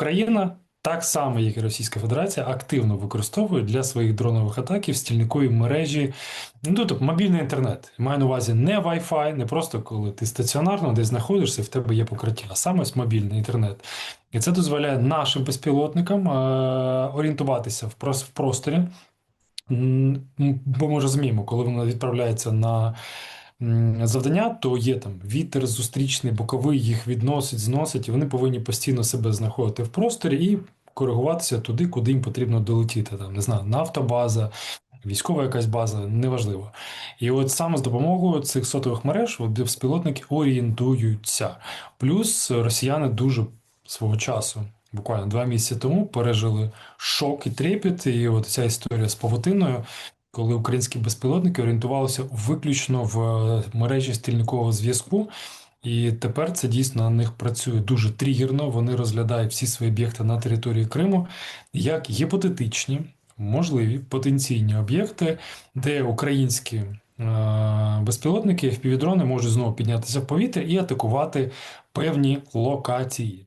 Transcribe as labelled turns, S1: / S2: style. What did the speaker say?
S1: Україна, так само як і Російська Федерація, активно використовує для своїх дронових атаків стільникові мережі, ну тобто мобільний інтернет. Маю на увазі не Wi-Fi, не просто коли ти стаціонарно десь знаходишся, в тебе є покриття, а саме мобільний інтернет. І це дозволяє нашим безпілотникам е, орієнтуватися в прос- в просторі. Бо ми розуміємо, коли вона відправляється на завдання, то є там вітер зустрічний, боковий, їх відносить, зносить, і вони повинні постійно себе знаходити в просторі і коригуватися туди, куди їм потрібно долетіти. Там, не знаю, нафтобаза, військова якась база, неважливо. І от саме з допомогою цих сотових мереж безпілотники орієнтуються. Плюс росіяни дуже свого часу. Буквально два місяці тому пережили шок і трепет, і от ця історія з павутиною, коли українські безпілотники орієнтувалися виключно в е, мережі стільникового зв'язку. І тепер це дійсно на них працює дуже тригерно. Вони розглядають всі свої об'єкти на території Криму як гіпотетичні, можливі потенційні об'єкти, де українські е, безпілотники, FPV-дрони можуть знову піднятися в повітря і атакувати певні локації.